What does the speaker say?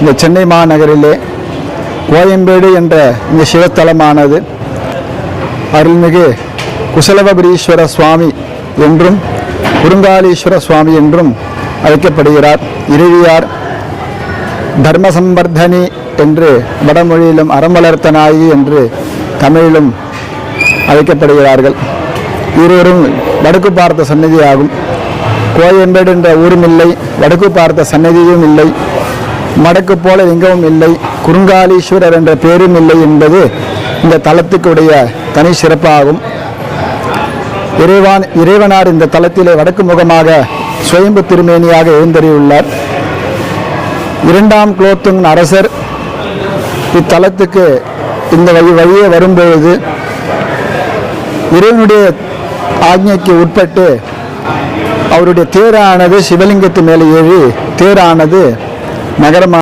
இந்த சென்னை மாநகரிலே கோயம்பேடு என்ற இந்த சிவத்தலமானது அருள்மிகு குசலவபுரீஸ்வர சுவாமி என்றும் குருங்காலீஸ்வர சுவாமி என்றும் அழைக்கப்படுகிறார். இறுதியார் தர்மசம்பர்தனி என்று வடமொழியிலும் அறமலர்த்த நாயகி என்று தமிழிலும் அழைக்கப்படுகிறார்கள். இருவரும் வடக்கு பார்த்த சன்னதியாகும் கோயம்பேடு என்ற ஊரும் இல்லை வடக்கு பார்த்த சன்னதியும் இல்லை. மடக்கு போல எங்கவும் இல்லை. குறுங்காலீஸ்வரர் என்ற பேரும் இல்லை என்பது இந்த தலத்துக்குடைய தனி சிறப்பாகும். இறைவான் இறைவனார் இந்த தலத்திலே வடக்கு முகமாக சுயம்பு திருமேனியாக எழுந்தறியுள்ளார். இரண்டாம் குலோத்துங் அரசர் இத்தலத்துக்கு இந்த வழி வழியே வரும்பொழுது இறைவனுடைய ஆజ్ఞைக்கு உட்பட்டு அவருடைய தேரானது சிவலிங்கத்து மேலே ஏறி தேரானது നഗരമാണ്